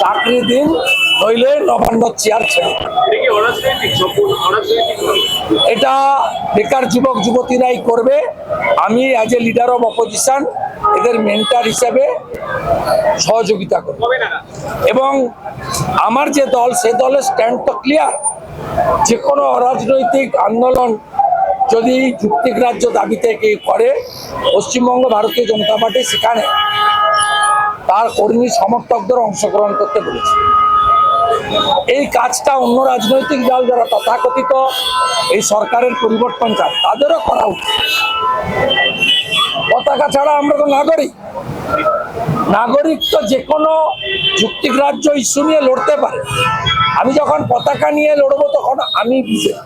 চাকরি দিন, নইলে নবান্ন চেয়ার ছেড়ে এটা বেকার যুবক, যুবতীরাই করবে। আমি as a leader of opposition এদের মেন্টার হিসেবে সহযোগিতা করব। এবং আমার যে দল, সে দলের স্ট্যান্ড তো ক্লিয়ার যে কোনো অরাজনৈতিক আন্দোলন যদি যুক্তিগ্রাহ্য দাবিতে কেউ করে, পশ্চিমবঙ্গ ভারতীয় জনতা পার্টি সেখানে তার কর্মী সমর্থকদের অংশগ্রহণ করতে বলেছে। এই কাজটা অন্য রাজনৈতিক দল যারা তথাকথিত এই সরকারের পরিবর্তন চায়, তাদেরও করা উচিত। পতাকা ছাড়া আমরা তো নাগরিক। নাগরিক তো যে কোনো যুক্তিগ্রাহ্য ইস্যু নিয়ে লড়তে পারে। আমি যখন পতাকা নিয়ে লড়বো তখন আমি বিজেপি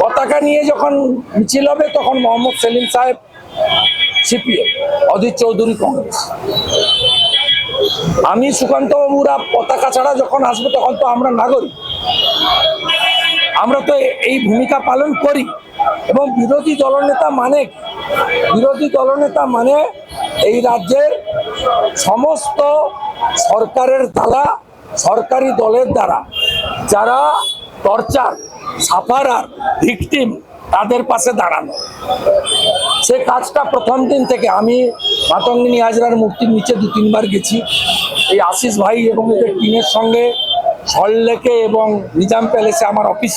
পতাকা নিয়ে যখন মিছিল হবে তখন মোহাম্মদ সেলিম সাহেব সিপিএম, অধীর চৌধুরী কংগ্রেস। আমি সুকান্ত বাবুরা পতাকা ছাড়া যখন আসব তখন তো আমরা নাগরিক। আমরা তো এই ভূমিকা পালন করি। এবং বিরোধী দলনেতা মানে বিরোধী দলনেতা মানে এই রাজ্যের সমস্ত সরকারের দ্বারা, সরকারি দলের দ্বারা যারা টর্চার, সাফারার, ভিকটিম তাদের পাশে দাঁড়ানো। সে কাজটা প্রথম দিন থেকে আমি মাতঙ্গিনী হাজরার মূর্তির নিচে দু তিনবার গেছি। এই আশিস ভাই এবং এদের টিমের সঙ্গে সল্লেকে এবং নিজাম প্যালেসে আমার অফিস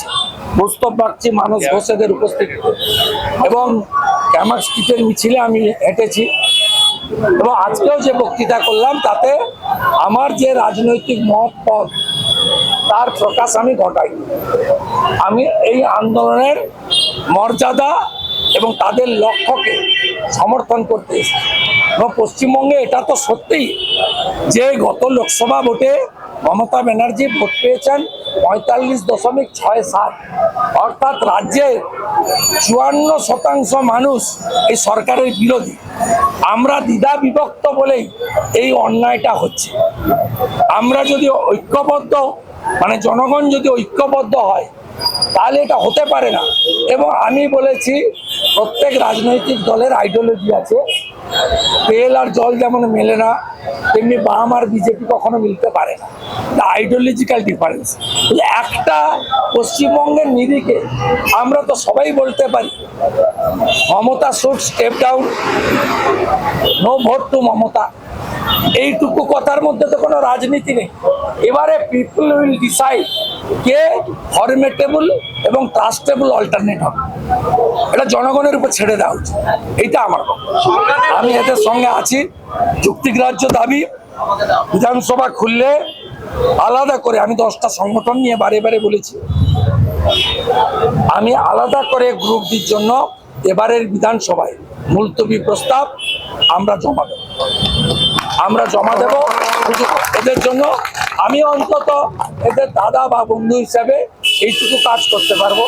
প্রস্তাব রাখছি মানস ঘোষেদের উপস্থিত এবং ক্যামাক স্ট্রিটের মিছিলে আমি হেঁটেছি। এবং আজকেও যে বক্তৃতা করলাম তাতে আমার যে রাজনৈতিক মত পথ তার প্রকাশ আমি ঘটাই। আমি এই আন্দোলনের মর্যাদা এবং তাদের লক্ষ্যকে সমর্থন করতে এসেছি। এবং পশ্চিমবঙ্গে এটা তো সত্যিই যে গত লোকসভা ভোটে মমতা ব্যানার্জি ভোট পেয়েছেন পঁয়তাল্লিশ দশমিক ছয় সাত। অর্থাৎ রাজ্যের চুয়ান্ন শতাংশ মানুষ এই সরকারের বিরোধী। আমরা দ্বিধা বিভক্ত বলেই এই অন্যায়টা হচ্ছে। আমরা যদি ঐক্যবদ্ধ মানে জনগণ যদি ঐক্যবদ্ধ হয় তাহলে এটা হতে পারে না। এবং আমি বলেছি, প্রত্যেক রাজনৈতিক দলের আইডিওলজি আছে। তেল আর জল যেমন মেলে না, তেমনি বাম আর বিজেপি কখনো মিলতে পারে না। আইডিওলজিক্যাল ডিফারেন্স একটা পশ্চিমবঙ্গের নিরিখে আমরা তো সবাই বলতে পারি, Mamata should step down no vote to Mamata. এইটুকু কথার মধ্যে তো কোনো রাজনীতি নেই। এবারে পিপল উইল ডিসাইড কে ফরমেটেবল এবং ট্রাস্টেবল অল্টারনেট হবে। এটা জনগণের উপর ছেড়ে দেওয়া উচিত। এইটা আমার। আমি এদের সঙ্গে আছি। যুক্তিগ্রাহ্য দাবি। বিধানসভা খুললে আলাদা করে, আমি দশটা সংগঠন নিয়ে বারে বারে বলেছি। আমি আলাদা করে গ্রুপটির জন্য এবারের বিধানসভায় মুলতবি প্রস্তাব আমরা জমা দেব। আমরা জমা দেব। শুধু এদের জন্য আমি অন্তত এদের দাদা বা বন্ধু হিসাবে এইটুকু কাজ করতে পারব।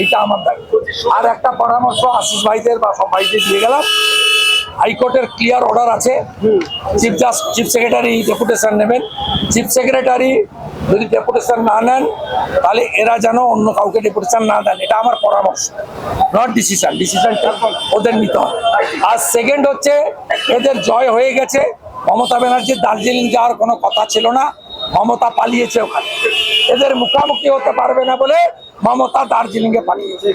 এইটা আমার দায়িত্ব। আর একটা পরামর্শ আশিস ভাইদের বা সব ভাইদের দিয়ে গেলাম। হাইকোর্টের ক্লিয়ার অর্ডার আছে। Chief just chief secretary deputation নেবেন। চিফ সেক্রেটারি যদি ডেপুটেশন না নেন তাহলে এরা যেন অন্য কাউকে ডেপুটেশন না দেন। এটা আমার পরামর্শ। নট ডিসিশন ডিসিশনটা ওদের নিতে হবে। আর সেকেন্ড হচ্ছে এদের জয় হয়ে গেছে। মমতা ব্যানার্জির দার্জিলিং যাওয়ার কোনো কথা ছিল না, মমতা পালিয়েছে ওখানে। এদের মুখামুখি হতে পারবে না বলে মমতা দার্জিলিংয়ে পালিয়েছে।